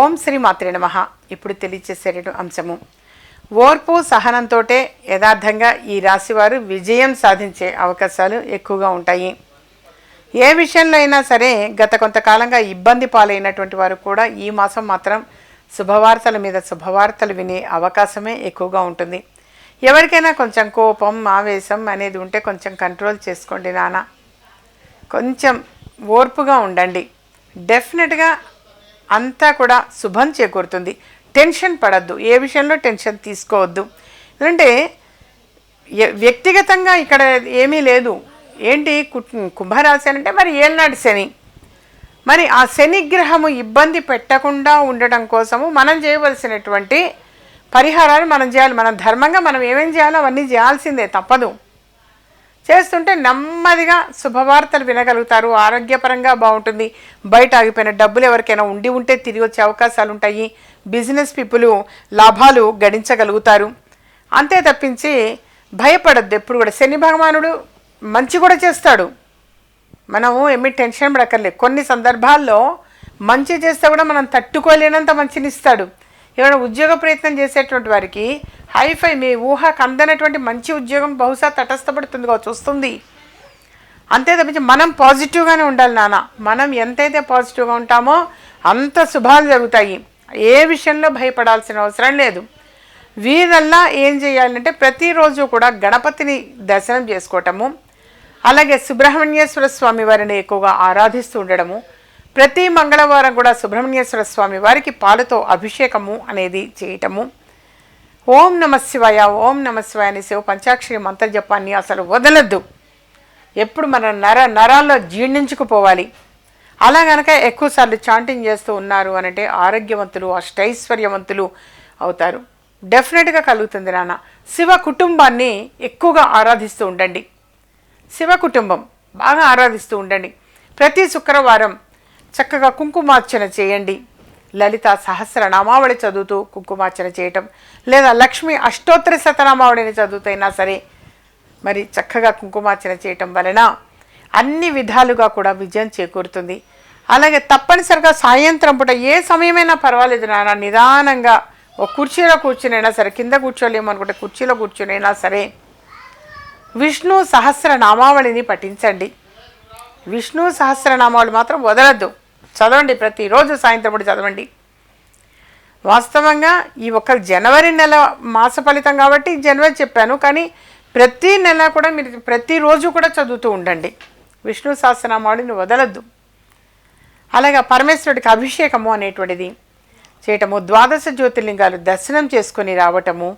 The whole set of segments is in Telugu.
ఓం శ్రీ మాత్రి నమ. ఇప్పుడు తెలియచేసేట అంశము. ఓర్పు సహనంతో యథార్థంగా ఈ రాశివారు విజయం సాధించే అవకాశాలు ఎక్కువగా ఉంటాయి. ఏ విషయంలో అయినా సరే గత కొంతకాలంగా ఇబ్బంది పాలైనటువంటి వారు కూడా ఈ మాసం మాత్రం శుభవార్తల మీద శుభవార్తలు వినే అవకాశమే ఎక్కువగా ఉంటుంది. ఎవరికైనా కొంచెం కోపం ఆవేశం అనేది ఉంటే కొంచెం కంట్రోల్ చేసుకోండి నాన్న. కొంచెం ఓర్పుగా ఉండండి. డెఫినెట్గా అంతా కూడా శుభం చేకూరుతుంది. టెన్షన్ పడద్దు. ఏ విషయంలో టెన్షన్ తీసుకోవద్దు. ఎందుకంటే వ్యక్తిగతంగా ఇక్కడ ఏమీ లేదు. ఏంటి? కుంభరాశి అని అంటే మరి ఏళ్ళనాడు శని. మరి ఆ శని గ్రహము ఇబ్బంది పెట్టకుండా ఉండడం కోసము మనం చేయవలసినటువంటి పరిహారాలు మనం చేయాలి. మనం ధర్మంగా మనం ఏమేం చేయాలో అవన్నీ చేయాల్సిందే తప్పదు. చేస్తుంటే నెమ్మదిగా శుభవార్తలు వినగలుగుతారు. ఆరోగ్యపరంగా బాగుంటుంది. బయట ఆగిపోయిన డబ్బులు ఎవరికైనా ఉండి ఉంటే తిరిగి వచ్చే అవకాశాలు ఉంటాయి బిజినెస్ పీపుల్ లాభాలు గడించగలుగుతారు. అంతే తప్పించి భయపడద్దు. ఎప్పుడు కూడా శని భగవానుడు మంచి కూడా చేస్తాడు. మనము ఏమి టెన్షన్ పడక్కర్లేదు. కొన్ని సందర్భాల్లో మంచి చేస్తే కూడా మనం తట్టుకోలేనంత మంచిని ఇస్తాడు ఏమైనా ఉద్యోగ ప్రయత్నం చేసేటువంటి వారికి హైఫై మీ ఊహకు అందనటువంటి మంచి ఉద్యోగం బహుశా తటస్థపడుతుంది కావచ్చు వస్తుంది. అంతే తప్పించి మనం పాజిటివ్గానే ఉండాలి నాన్న. మనం ఎంతైతే పాజిటివ్గా ఉంటామో అంత శుభాలు జరుగుతాయి. ఏ విషయంలో భయపడాల్సిన అవసరం లేదు. వీరల్లా ఏం చేయాలంటే ప్రతిరోజు కూడా గణపతిని దర్శనం చేసుకోవటము అలాగే సుబ్రహ్మణ్యేశ్వర స్వామి వారిని ఎక్కువగా ఆరాధిస్తూ ఉండడము ప్రతి మంగళవారం కూడా సుబ్రహ్మణ్యేశ్వర స్వామి వారికి పాలతో అభిషేకము అనేది చేయటము ఓం నమ శివాయ ఓం నమ శివాయ అని శివ పంచాక్షరి మంత్ర జపాన్ని అసలు వదలద్దు. ఎప్పుడు మన నర నరాల్లో జీర్ణించుకుపోవాలి. అలా గనక ఎక్కువసార్లు చాంటింగ్ చేస్తూ ఉన్నారు అనంటే ఆరోగ్యవంతులు అష్టైశ్వర్యవంతులు అవుతారు. డెఫినెట్గా కలుగుతుంది నాన్న. శివ కుటుంబాన్ని ఎక్కువగా ఆరాధిస్తూ ఉండండి. శివ కుటుంబం బాగా ఆరాధిస్తూ ఉండండి. ప్రతి శుక్రవారం చక్కగా కుంకుమార్చన చేయండి. లలిత సహస్రనామావళి చదువుతూ కుంకుమార్చన చేయటం లేదా లక్ష్మి అష్టోత్తర శతనామావళిని చదువుతైనా సరే మరి చక్కగా కుంకుమార్చన చేయటం వలన అన్ని విధాలుగా కూడా విజయం చేకూరుతుంది. అలాగే తప్పనిసరిగా సాయంత్రం పూట ఏ సమయమైనా పర్వాలేదు నాన్న నిదానంగా ఒక కుర్చీలో కూర్చునైనా సరే కింద కూర్చోలేము అనుకుంటే కుర్చీలో కూర్చునైనా సరే విష్ణు సహస్రనామావళిని పఠించండి. విష్ణు సహస్రనామావళి మాత్రం వదలద్దు. చదవండి ప్రతిరోజు సాయంత్రం పూట చదవండి. వాస్తవంగా ఈ ఒక్క జనవరి నెల మాస ఫలితం కాబట్టి జనవరి చెప్పాను కానీ ప్రతి నెల కూడా మీరు ప్రతిరోజు కూడా చదువుతూ ఉండండి. విష్ణు సహస్రనామాడిని వదలద్దు. అలాగే పరమేశ్వరుడికి అభిషేకము అనేటువంటిది చేయటము ద్వాదశ జ్యోతిర్లింగాలు దర్శనం చేసుకొని రావటము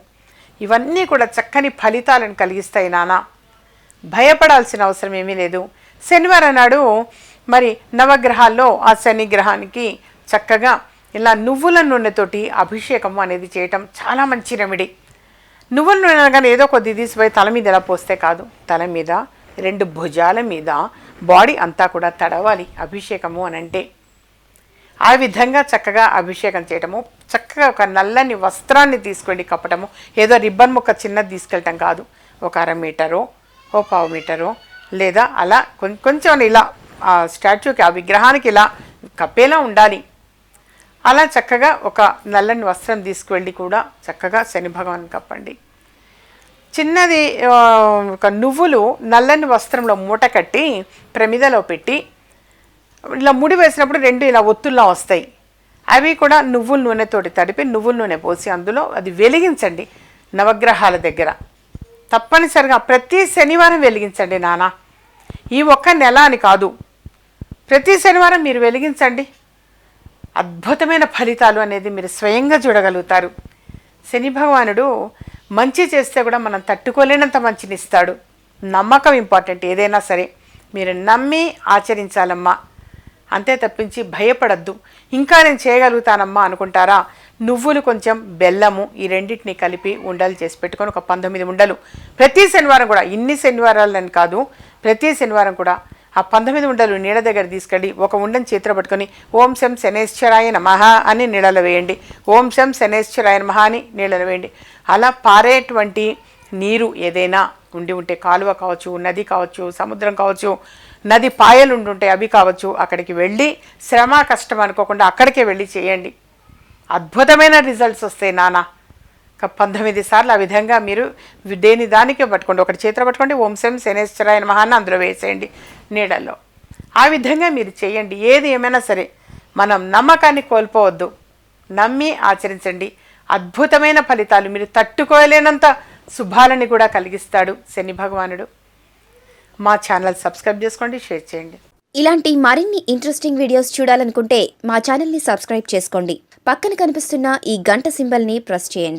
ఇవన్నీ కూడా చక్కని ఫలితాలను కలిగిస్తాయి నాన్న భయపడాల్సిన అవసరం ఏమీ లేదు. శనివారం నాడు మరి నవగ్రహాల్లో ఆ శని గ్రహానికి చక్కగా ఇలా నువ్వుల నూనెతోటి అభిషేకం అనేది చేయటం చాలా మంచి రెమెడీ నువ్వుల నూనె కానీ ఏదో కొద్ది తీసిపోయి తల మీద ఎలా పోస్తే కాదు. తల మీద రెండు భుజాల మీద బాడీ అంతా కూడా తడవాలి అభిషేకము అని అంటే. ఆ విధంగా చక్కగా అభిషేకం చేయటము చక్కగా ఒక నల్లని వస్త్రాన్ని తీసుకోండి కప్పటము ఏదో రిబ్బన్ ముక్క చిన్నది తీసుకెళ్ళటం కాదు. ఒక అర మీటరో ఓ పావు మీటరో లేదా అలా కొంచెం ఇలా ఆ స్టాచ్యూకి ఆ విగ్రహానికి ఇలా కప్పేలా ఉండాలి. అలా చక్కగా ఒక నల్లని వస్త్రం తీసుకువెళ్ళి కూడా చక్కగా శని భగవాన్ కప్పండి. చిన్నది ఒక నువ్వులు నల్లని వస్త్రంలో మూట కట్టి ప్రమిదలో పెట్టి ఇలా ముడి వేసినప్పుడు రెండు ఇలా ఒత్తుల్లా వస్తాయి. అవి కూడా నువ్వుల నూనెతోటి తడిపి నువ్వుల నూనె పోసి అందులో అది వెలిగించండి నవగ్రహాల దగ్గర. తప్పనిసరిగా ప్రతి శనివారం వెలిగించండి నాన్న ఈ ఒక్క నెల అని కాదు. ప్రతి శనివారం మీరు వెలిగించండి. అద్భుతమైన ఫలితాలు అనేది మీరు స్వయంగా చూడగలుగుతారు. శని భగవానుడు మంచి చేస్తే కూడా మనం తట్టుకోలేనంత మంచిని ఇస్తాడు. నమ్మకం ఇంపార్టెంట్ ఏదైనా సరే మీరు నమ్మి ఆచరించాలమ్మా. అంతే తప్పించి భయపడద్దు. ఇంకా నేను చేయగలుగుతానమ్మా అనుకుంటారా? నువ్వులు కొంచెం బెల్లము ఈ రెండింటిని కలిపి ఉండలు చేసి పెట్టుకొని ఒక పంతొమ్మిది ఉండలు. ప్రతి శనివారం కూడా ఇన్ని శనివారాలని కాదు ప్రతి శనివారం కూడా ఆ పంతొమ్మిది ఉండలు నీడ దగ్గర తీసుకెళ్ళి ఒక ఉండని చేతిలో పట్టుకొని ఓం శం శనేశ్వరాయ నమః అని నీళ్ళలో వేయండి. ఓం శం శనేశ్వరాయ నమః అని నీళ్ళలో వేయండి. అలా పారేటువంటి నీరు ఏదైనా ఉండి ఉంటే కాలువ కావచ్చు నది కావచ్చు సముద్రం కావచ్చు నది పాయలు ఉండుంటే అవి కావచ్చు అక్కడికి వెళ్ళి శ్రమ కష్టం అనుకోకుండా అక్కడికే వెళ్ళి చేయండి. అద్భుతమైన రిజల్ట్స్ వస్తాయి నానా. పంతొమ్మిది సార్లు ఆ విధంగా మీరు దేని దానికే పట్టుకోండి. ఒకటి చేతిలో పట్టుకోండి ఓం శం శనేశ్వరాయన మహాన్ని అందులో వేసేయండి నీడల్లో. ఆ విధంగా మీరు చేయండి. ఏది ఏమైనా సరే మనం నమ్మకాన్ని కోల్పోవద్దు. నమ్మి ఆచరించండి. అద్భుతమైన ఫలితాలు మీరు తట్టుకోలేనంత శుభాలని కూడా కలిగిస్తాడు శని భగవానుడు. మా ఛానల్ సబ్స్క్రైబ్ చేసుకోండి షేర్ చేయండి. ఇలాంటి మరిన్ని ఇంట్రెస్టింగ్ వీడియోస్ చూడాలనుకుంటే మా ఛానల్ని సబ్స్క్రైబ్ చేసుకోండి. పక్కన కనిపిస్తున్న ఈ గంట సింబల్ని ప్రెస్ చేయండి.